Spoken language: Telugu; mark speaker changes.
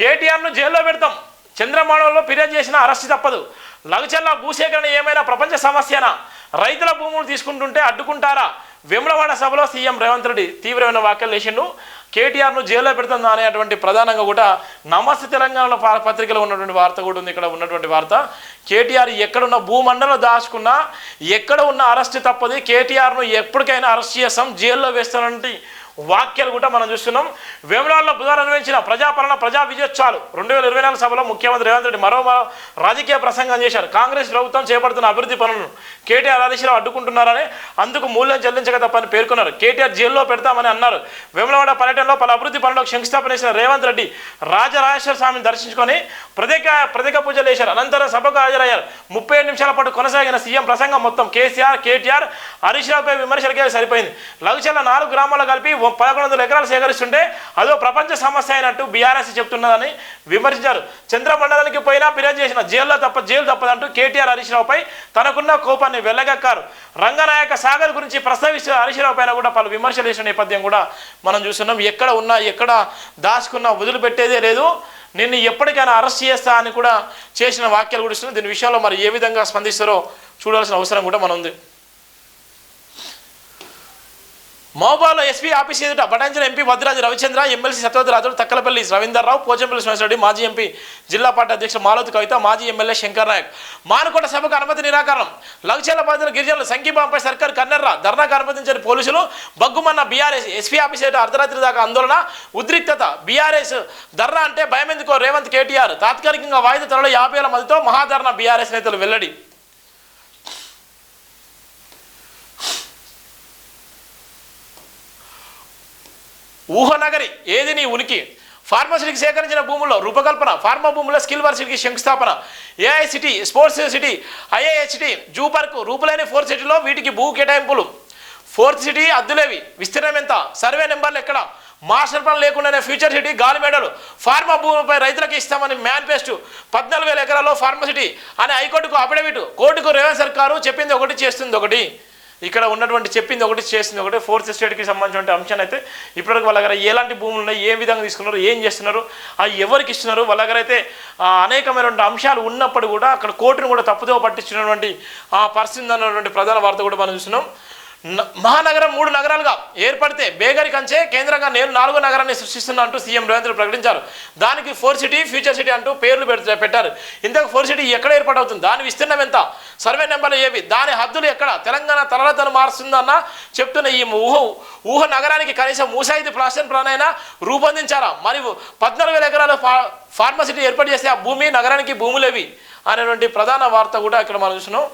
Speaker 1: కేటీఆర్ను జైల్లో పెడతాం. చంద్రమాణంలో ఫిర్యాదు చేసిన అరెస్ట్ తప్పదు. లగచల్ల భూసేకరణ ఏమైనా ప్రపంచ సమస్యనా? రైతుల భూములు తీసుకుంటుంటే అడ్డుకుంటారా? విమలవాడ సభలో సీఎం రేవంత్ రెడ్డి తీవ్రమైన వ్యాఖ్యలు చేసిండు. కేటీఆర్ను జైల్లో పెడుతుంది అనేటువంటి ప్రధానంగా కూడా నమస్తే తెలంగాణలో పత్రికలో ఉన్నటువంటి వార్త కూడా ఉంది. ఇక్కడ ఉన్నటువంటి వార్త కేటీఆర్ ఎక్కడున్న భూమండలం దాచుకున్నా ఎక్కడ ఉన్న అరెస్ట్ తప్పది కేటీఆర్ను ఎప్పటికైనా అరెస్ట్ చేస్తాం జైల్లో వేస్తానంటే వాక్యాలు కూడా మనం చూస్తున్నాం. వేములవాడలో బుధవారం నిర్వహించిన ప్రజాపాలన ప్రజా విజయోత్సవాలు రెండు వేల ఇరవై నాలుగు సభలో ముఖ్యమంత్రి రేవంత్ రెడ్డి మరో రాజకీయ ప్రసంగం చేశారు. కాంగ్రెస్ ప్రభుత్వం చేపడుతున్న అభివృద్ధి పనులను కేటీఆర్ హరీశ్రావు అడ్డుకుంటున్నారని అందుకు మూల్యం చెల్లించక తప్పని పేర్కొన్నారు. కేటీఆర్ జైల్లో పెడతామని అన్నారు. వేములవాడ పర్యటనలో పలు అభివృద్ధి పనులకు శంకుస్థాపన చేసిన రేవంత్ రెడ్డి రాజరాజేశ్వర స్వామిని దర్శించుకొని ప్రత్యేక ప్రత్యేక పూజలు చేశారు. అనంతరం సభకు హాజరయ్యారు ముప్పై ఏడు నిమిషాల పాటు కొనసాగిన సీఎం ప్రసంగం మొత్తం కేసీఆర్ కేటీఆర్ హరీష్ రావుపై విమర్శలకే సరిపోయింది. లఘుచల్ల నాలుగు గ్రామాలు కలిపి పదకొండు వందల ఎకరాలు సేకరిస్తుంటే అదో ప్రపంచ సమస్య అయినట్టు బీఆర్ఎస్ చెప్తున్నదని విమర్శించారు. చంద్రమండలానికి పోయినా ఫిర్యాదు చేసిన జైల్లో తప్ప జైలు తప్పదంటూ కేటీఆర్ హరీష్ రావుపై తనకున్న కోపాన్ని వెళ్ళగక్కారు రంగనాయక సాగర్ గురించి ప్రస్తావిస్తూ హరీష్ రావు పైన కూడా పలు విమర్శలు చేసిన నేపథ్యం కూడా మనం చూస్తున్నాం. ఎక్కడ ఉన్నా ఎక్కడ దాచుకున్నా వదిలిపెట్టేదే లేదు. నిన్ను ఎప్పటికైనా అరెస్ట్ చేస్తా అని కూడా చేసిన వాక్యాలు కూడా ఇస్తున్నాం దీని విషయంలో మరి ఏ విధంగా స్పందిస్తారో చూడాల్సిన అవసరం కూడా మనం ఉంది మహబాలో ఎస్పీ ఆఫీస్ ఎదుట బటాంజల ఎంపీ భద్రాజు రవిచంద్ర ఎమ్మెల్సీ సత్యవతిరాజుడు తక్కలపల్లి రవీందర్రావు పోచంపల్లి శ్రీనివాసరెడ్డి మాజీ ఎంపీ జిల్లా పార్టీ అధ్యక్షుడు మాలతి కవిత మాజీ ఎమ్మెల్యే శంకర్ నాయక్. మానుకోట సభకు అనుమతి నిరాకరణం. లఘుచేల బాధితుల గిరిజనులు సంఖ్యభావంపై సర్కార్ కన్నెర్ర. ధర్నాకు అనుమతించని పోలీసులు బగ్గుమన్న బీఆర్ఎస్ ఎస్పీ ఆఫీస్ ఎదుట అర్ధరాత్రి దాకా ఆందోళన ఉద్రిక్తత బీఆర్ఎస్ ధర్నా అంటే భయం ఎందుకో రేవంత్ కేటీఆర్. తాత్కాలికంగా వాయిదా త్వరలో యాభై వేల మందితో మహాధర్నా బీఆర్ఎస్ నేతలు వెల్లడి. ఊహనగరి ఏది నీ ఉనికి? ఫార్మసిటీకి సేకరించిన భూముల్లో రూపకల్పన ఫార్మా భూముల్లో స్కిల్ వర్సిటీకి శంకుస్థాపన AI city sports city IIHT zoo park రూపులేని four సిటీలో వీటికి భూ కేటాయింపులు. ఫోర్త్ సిటీ అద్దులేవి విస్తీర్ణం ఎంత? సర్వే నెంబర్లు ఎక్కడ? మాస్టర్ ప్లాన్ లేకుండానే ఫ్యూచర్ సిటీ గాలి మేడలు. ఫార్మా భూమిపై రైతులకు ఇస్తామని మేనిఫెస్టో పద్నాలుగు వేల ఎకరాల్లో ఫార్మసిటీ అని హైకోర్టుకు అఫిడవిట్ కోర్టుకు రేవంత్ సర్కారు చెప్పింది ఒకటి చేస్తుంది ఒకటి. ఇక్కడ ఉన్నటువంటి చెప్పింది ఒకటి చేసింది ఒకటి ఫోర్త్ స్టేట్కి సంబంధించిన అంశాన్ని అయితే ఇప్పటివరకు వాళ్ళ దగ్గర ఎలాంటి భూములు ఉన్నాయి ఏ విధంగా తీసుకున్నారు ఏం చేస్తున్నారు అవి ఎవరికి ఇస్తున్నారు వాళ్ళ దగ్గర అయితే అనేకమైనటువంటి అంశాలు ఉన్నప్పుడు కూడా అక్కడ కోర్టును కూడా తప్పుదో పట్టించినటువంటి ఆ పరిస్థితి అన్నటువంటి ప్రధాన వార్త కూడా మనం చూస్తున్నాం. మహానగరం మూడు నగరాలుగా ఏర్పడితే బేగరి కంచే కేంద్రంగా నేను నాలుగో నగరాన్ని సృష్టిస్తున్నా అంటూ సీఎం రేవంత్ ప్రకటించారు. దానికి ఫోర్ సిటీ ఫ్యూచర్ సిటీ అంటూ పేర్లు పెడత- పెట్టారు. ఇంతకు ఫోర్ సిటీ ఎక్కడ ఏర్పాటవుతుంది? దాని విస్తీర్ణం ఎంత? సర్వే నెంబర్లు ఏవి? దాని హద్దులు ఎక్కడ? తెలంగాణ తలరతను మారుస్తుందన్న చెప్తున్న ఈ ఊహ ఊహ నగరానికి కనీసం మూసాయిది ప్లాస్టర్ ప్లాన్ అయినా రూపొందించారా? మరియు పద్నాలుగు వేల ఎకరాలు ఫా ఫార్మసిటీ ఏర్పాటు చేస్తే ఆ భూమి నగరానికి భూములేవి? అనేటువంటి ప్రధాన వార్త కూడా ఇక్కడ మనం చూసినాం